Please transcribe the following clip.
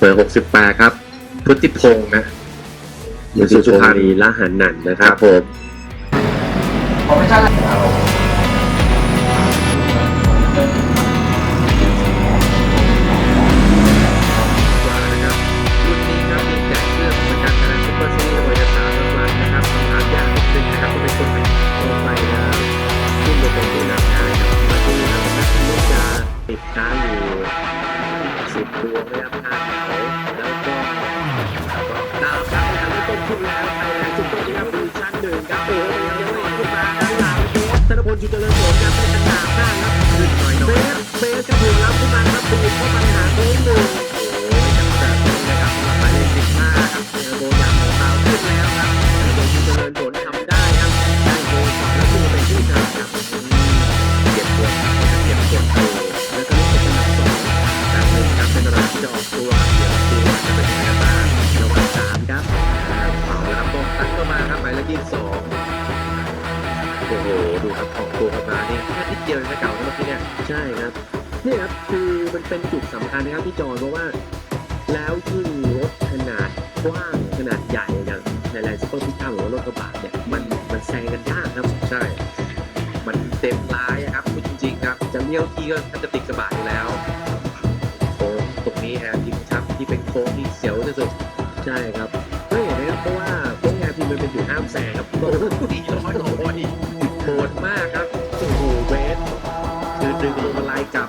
พันบุรีครับเบอร์68ครับพุทธิพงศ์นะอยู่สุพรรณละหันนันท์นะครับผมผมไม่ใช่แล้วว่านะครับรุ่นนี้ครับมีแจกเสื้อประกันนะซุปเปอร์ซีรีส์บริษัทรางวัลนะครับคำถามยากนิดนึงนะครับ ดาวครับในการเริ่มต้นขึ้นแล้วไทยแลนด์ซุปเปอร์ลีกครับดิวิชั่นหนึ่งครับโอ้โหยังไม่ขึ้นมาด้านหลังโค้ชธนพลชูเจริญผลครับเป็นขนาดหน้าครับขึ้นหน่อยๆครับเบสกระถึงรับขึ้นมาครับดูเข้าไปหาโค้ชหนึ่งโอ้ยยังแบบนี้นะครับสำหรับหมายเลขสิบห้าครับเจอโบยางเราขึ้นแล้วครับโดยที่เจริญผลทำได้ครับได้โบสองแล้วขึ้นมาเป็นที่สามครับเก็บตัวครับเก็บตัวโตแล้วก็ลุกเป็นอันดับสองจากหนึ่งครับเป็นระดับที่จะออกตัวเดี๋ยวดูว่าจะเป็นยังไง สามครับเป่าล้วครับป้องตัดเข้ามาครับหมายเลขยี่สิบสองโอ้โหดูครับออกตัวเข้ามาเนี่ยแค่นิดเดียวนะเก่าเมื่อกี้เนี่ยใช่ครับนี่ครับคือมันเป็นจุดสำคัญนะครับพี่จอยเพราะว่า แล้วยิ่งรถขนาดกว้างขนาดใหญ่อย่างในแลนด์ซูเปอร์พิคัพหรือรถกระบะเนี่ยมันมันแซงกันยากครับใช่ มันเต็มลายครับพูดจริงๆครับจะเลี้ยวทีก็จะติดกระบะอยู่แล้วโค้งตรงนี้แอร์พิมครับที่เป็นโค้งที่เสียวที่สุดใช่ครับ มันเป็นอยู่ห้ามแสงครับโอ้โหดีร้อยโอ้ยโหดมากครับโอ้โหเวสคือดึงลงมาไล่กลับ